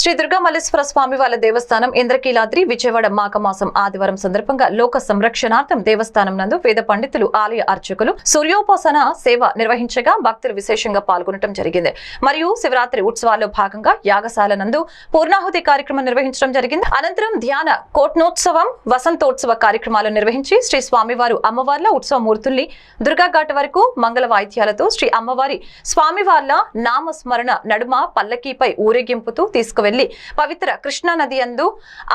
శ్రీ దుర్గా మల్లేశ్వర స్వామి వాళ్ళ దేవస్థానం ఇంద్రకీలాద్రి విజయవాడ మాఘమాసం ఆదివారం సందర్భంగా లోక సంరక్షణార్థం దేవస్థానం నందు వేద పండితులు ఆలయ అర్చకులు సూర్యోపాసన సేవ నిర్వహించగా భక్తులు విశేషంగా పాల్గొనడం జరిగింది. మరియు శివరాత్రి ఉత్సవాల్లో భాగంగా యాగశాల నందు పూర్ణాహుతి కార్యక్రమం నిర్వహించడం జరిగింది. అనంతరం ధ్యాన కోట్నోత్సవం వసంతోత్సవ కార్యక్రమాలు నిర్వహించి శ్రీ స్వామివారు అమ్మవార్ల ఉత్సవ మూర్తుల్ని దుర్గాఘాట్ వరకు మంగళ వాయిద్యాలతో శ్రీ అమ్మవారి స్వామివార్ల నామస్మరణ నడుమ పల్లకీపై ఊరేగింపుతూ తీసుకువెళ్ళి పవిత్ర కృష్ణా నది అందు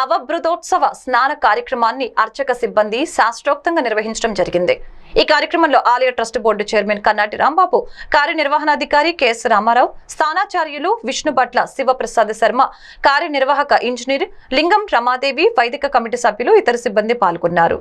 అవభృతోత్సవ స్నాన కార్యక్రమాన్ని అర్చక సిబ్బంది శాస్త్రోక్తంగా నిర్వహించడం జరిగింది. ఈ కార్యక్రమంలో ఆలయ trust board chairman Kannati Rambabu కార్యనిర్వహణాధికారి కెఎస్ రామారావు స్థానాచార్యులు విష్ణుభట్ల శివప్రసాద్ శర్మ కార్యనిర్వాహక ఇంజనీర్ లింగం రమాదేవి వైదిక కమిటీ సభ్యులు ఇతర సిబ్బంది పాల్గొన్నారు.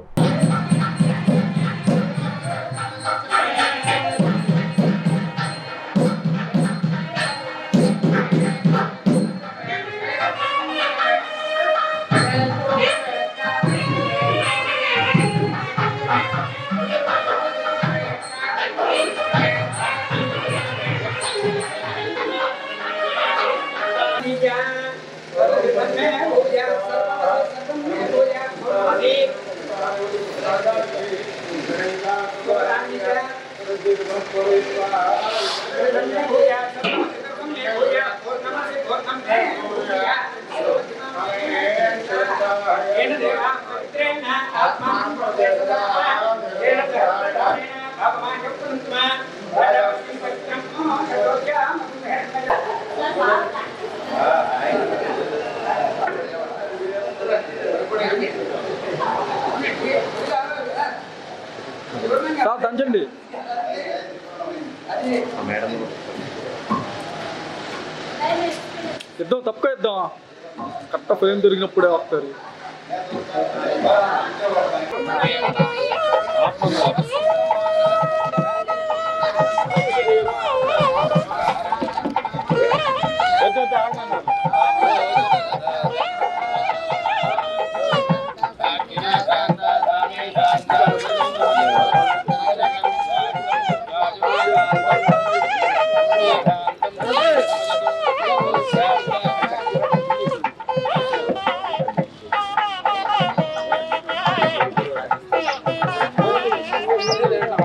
جيان پر میں ہو یا سبہ ہو یا تو یا ہو بھی راجا جی اور ران جی پر ہو یا بندہ ہو یا سبہ بندہ ہو దంచండి. ఇద్దాం తప్పుగా ఇద్దాం. కరెక్ట్ ఫ్రేమ్ దొరికినప్పుడే వస్తారు.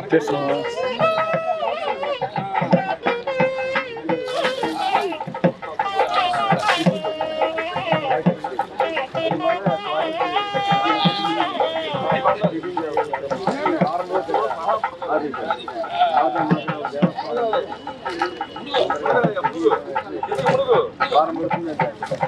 Pessoal. బాగా